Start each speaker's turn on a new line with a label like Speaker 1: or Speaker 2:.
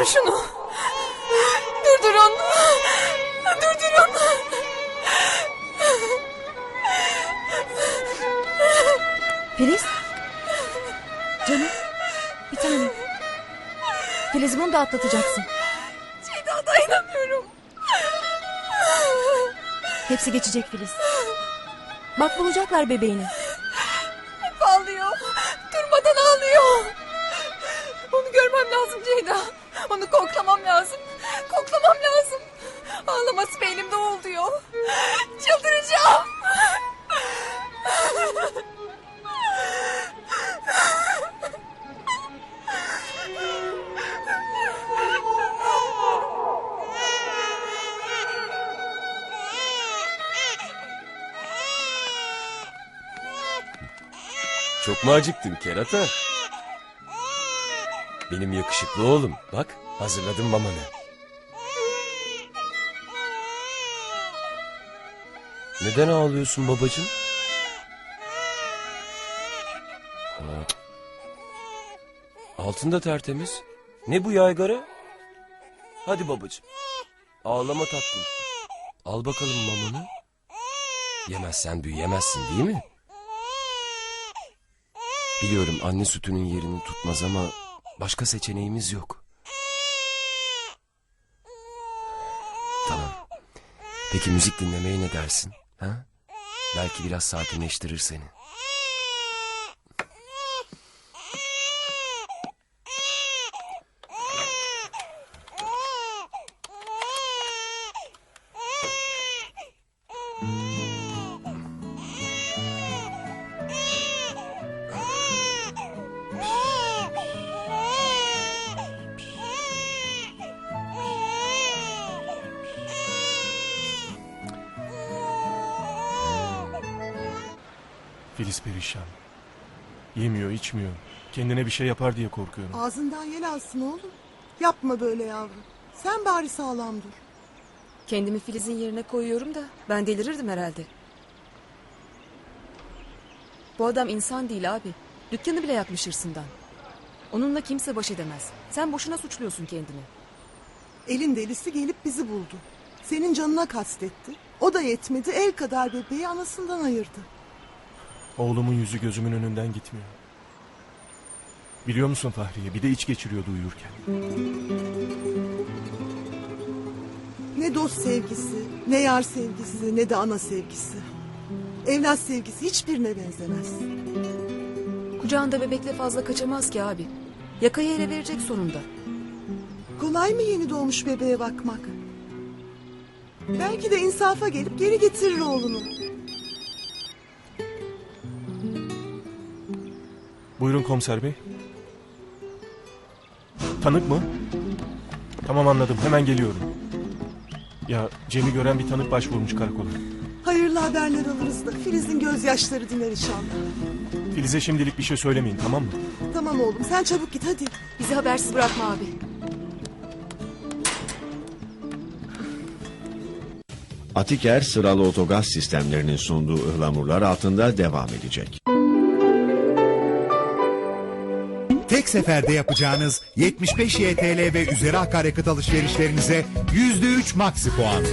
Speaker 1: Durdur şunu. Durdur onu. Durdur onu.
Speaker 2: Filiz. Canım. Bir tane. Filiz bunu da atlatacaksın.
Speaker 1: Ceyda dayanamıyorum.
Speaker 2: Hepsi geçecek Filiz. Bak bulacaklar bebeğini.
Speaker 1: Hep ağlıyor. Durmadan ağlıyor. Onu görmem lazım Ceyda. Onu koklamam lazım. Koklamam lazım. Ağlaması beynimde oluyor. Çıldıracağım.
Speaker 3: Çok mu acıktın kerata? Benim yakışıklı oğlum. Bak hazırladım mamanı. Neden ağlıyorsun babacığım? Aa, Altında tertemiz. Ne bu yaygara? Hadi babacığım. Ağlama tatlım. Al bakalım mamanı. Yemezsen büyüyemezsin değil mi? Biliyorum anne sütünün yerini tutmaz ama başka seçeneğimiz yok. Tamam. Peki müzik dinlemeye ne dersin? Ha? Belki biraz sakinleştirir seni.
Speaker 4: Filiz perişan. Yemiyor, içmiyor. Kendine bir şey yapar diye korkuyorum.
Speaker 5: Ağzından yel alsın oğlum. Yapma böyle yavrum. Sen bari sağlam dur.
Speaker 1: Kendimi Filiz'in yerine koyuyorum da ben delirirdim herhalde. Bu adam insan değil abi. Dükkanı bile yakmış hırsından. Onunla kimse baş edemez. Sen boşuna suçluyorsun kendini.
Speaker 5: Elin delisi gelip bizi buldu. Senin canına kastetti. O da yetmedi el kadar bebeği anasından ayırdı.
Speaker 4: Oğlumun yüzü gözümün önünden gitmiyor. Biliyor musun Fahriye? Bir de iç geçiriyordu uyurken.
Speaker 5: Ne dost sevgisi, ne yar sevgisi, ne de ana sevgisi. Evlat sevgisi hiçbirine benzemez.
Speaker 1: Kucağında bebekle fazla kaçamaz ki abi. Yakayı ele verecek sonunda.
Speaker 5: Kolay mı yeni doğmuş bebeğe bakmak? Belki de insafa gelip geri getirir oğlunu.
Speaker 4: Buyurun komiser bey. Tanık mı? Tamam anladım. Hemen geliyorum. Ya Cem'i gören bir tanık başvurmuş karakola.
Speaker 5: Hayırlı haberler alırız da Filiz'in gözyaşları diner inşallah.
Speaker 4: Filiz'e şimdilik bir şey söylemeyin tamam mı?
Speaker 5: Tamam oğlum sen çabuk git hadi.
Speaker 1: Bizi habersiz bırakma abi.
Speaker 6: Atiker sıralı otogaz sistemlerinin sunduğu ıhlamurlar altında devam edecek.
Speaker 7: Tek seferde yapacağınız 75 YTL ve üzeri akaryakıt alışverişlerinize %3 maksi puan.